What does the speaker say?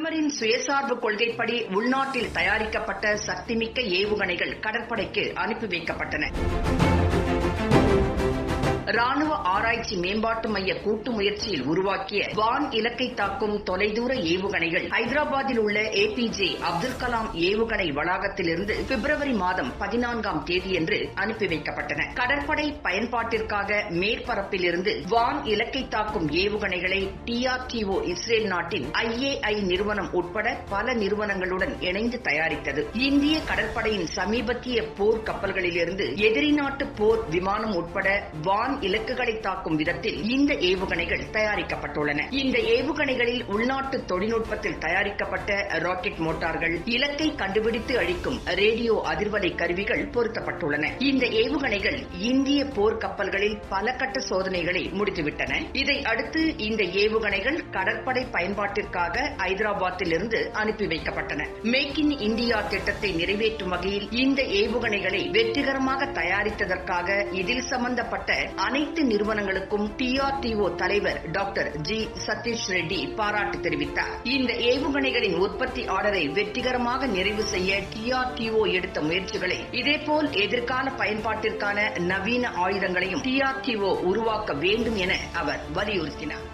பிரதமரின் சுயசார்பு கொள்கைப்படி உள்நாட்டில் தயாரிக்கப்பட்ட சக்திமிக்க ஏவுகணைகள் கடற்படைக்கு அனுப்பி வைக்கப்பட்டன. ராணுவ ஆராய்ச்சி மேம்பாட்டு மைய கூட்டு முயற்சியில் உருவாக்கிய வான் இலக்கை தாக்கும் தொலைதூர ஏவுகணைகள் ஹைதராபாத்தில் உள்ள ஏபிஜே அப்துல் கலாம் ஏவுகணை வளாகத்திலிருந்து பிப்ரவரி மாதம் பதினான்காம் தேதியன்று அனுப்பி வைக்கப்பட்டன. கடற்படை பயன்பாட்டிற்காக மேற்பரப்பிலிருந்து வான் இலக்கை தாக்கும் ஏவுகணைகளை டிஆர்டிஓ இஸ்ரேல் நாட்டின் ஐஏஐ நிறுவனம் உட்பட பல நிறுவனங்களுடன் இணைந்து தயாரித்தது. இந்திய கடற்படையின் சமீபத்திய போர் கப்பல்களிலிருந்து எதிரி நாட்டு போர் விமானம் உட்பட வான் இலக்குகளை தாக்கும் விதத்தில் இந்த ஏவுகணைகள் தயாரிக்கப்பட்டுள்ளன. இந்த ஏவுகணைகளில் உள்நாட்டு தொழில்நுட்பத்தில் தயாரிக்கப்பட்ட ராக்கெட் மோட்டார்கள் இலக்கை கண்டுபிடித்து அழிக்கும் ரேடியோ அதிர்வலை கருவிகள் பொருத்தப்பட்டுள்ளன. இந்த ஏவுகணைகள் இந்திய போர் கப்பல்களில் பல கட்ட சோதனைகளை முடித்துவிட்டன. இதை அடுத்து இந்த ஏவுகணைகள் கடற்படை பயன்பாட்டிற்காக ஐதராபாத்தில் இருந்து அனுப்பி வைக்கப்பட்டன. மேக் இன் இந்தியா திட்டத்தை நிறைவேற்றும் வகையில் இந்த ஏவுகணைகளை வெற்றிகரமாக தயாரித்ததற்காக இதில் சம்பந்தப்பட்ட அனைத்து நிறுவனங்களுக்கும் டிஆர்டிஓ தலைவர் டாக்டர் ஜி சதீஷ் ரெட்டி பாராட்டு தெரிவித்தார். இந்த ஏவுகணைகளின் உற்பத்தி ஆர்டரை வெற்றிகரமாக நிறைவு செய்ய டிஆர்டிஓ எடுத்த முயற்சிகளை இதேபோல் எதிர்கால பயன்பாட்டிற்கான நவீன ஆயுதங்களையும் டிஆர்டிஓ உருவாக்க வேண்டும் என அவர் வலியுறுத்தினார்.